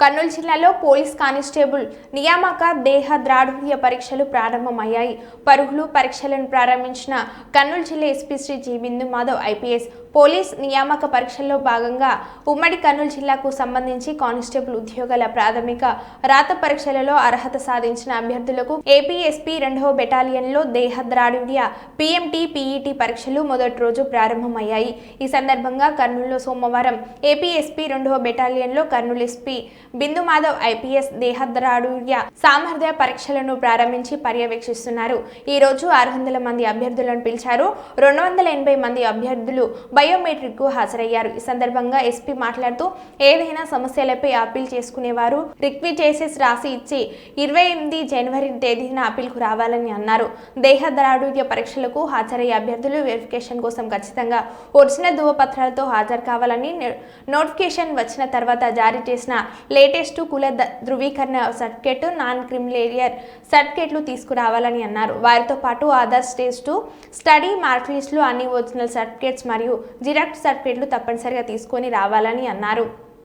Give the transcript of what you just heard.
కర్నూలు జిల్లాలో police constable నియామక దేహ ద్రాఢుర్య పరీక్షలు ప్రారంభమయ్యాయి. పరుగులు పరీక్షలను ప్రారంభించిన కర్నూలు జిల్లా SP Shri G Bindu Madhav IPS police నియామక పరీక్షల్లో భాగంగా ఉమ్మడి కర్నూలు జిల్లాకు సంబంధించి కానిస్టేబుల్ ఉద్యోగాల ప్రాథమిక రాత పరీక్షలలో అర్హత సాధించిన అభ్యర్థులకు ఏపీఎస్పీ రెండవ బెటాలియన్లో దేహ ద్రాఢ్య పీఎంటీ పీఈటీ పరీక్షలు మొదటి రోజు ప్రారంభమయ్యాయి. ఈ సందర్భంగా కర్నూలులో సోమవారం ఏపీఎస్పీ రెండవ బెటాలియన్లో కర్నూలు ఎస్పీ బిందు మాధవ్ ఐపీఎస్ దేహద్రాడుర్య సామర్థ్య పరీక్షలను ప్రారంభించి పర్యవేక్షిస్తున్నారు. ఈ రోజు ఆరు వందల మంది అభ్యర్థులను పిలిచారు. రెండు వందల ఎనభై మంది అభ్యర్థులు బయోమెట్రిక్కు హాజరయ్యారు. ఈ సందర్భంగా ఎస్పీ మాట్లాడుతూ ఏదైనా సమస్యలపై అప్పీల్ చేసుకునేవారు రిక్విటేసెస్ రాసి ఇచ్చి ఇరవై ఎనిమిది జనవరి తేదీన అప్పీల్కు రావాలని అన్నారు. దేహద్రాడుర్య పరీక్షలకు హాజరయ్యే అభ్యర్థులు వెరిఫికేషన్ కోసం ఖచ్చితంగా ఒరిజినల్ ధృవపత్రాలతో హాజరు కావాలని నోటిఫికేషన్ వచ్చిన తర్వాత జారీ చేసిన లేటెస్ట్ కుల ధృవీకరణ సర్టిఫికేట్ నాన్ క్రిమిలేరియర్ సర్టిఫికేట్లు తీసుకురావాలని అన్నారు. వారితో పాటు Aadhaar stage two study mark లిస్టులు అన్ని ఒరిజినల్ సర్టిఫికేట్స్ మరియు జిరాక్స్ సర్టిఫికేట్లు తప్పనిసరిగా తీసుకొని రావాలని అన్నారు.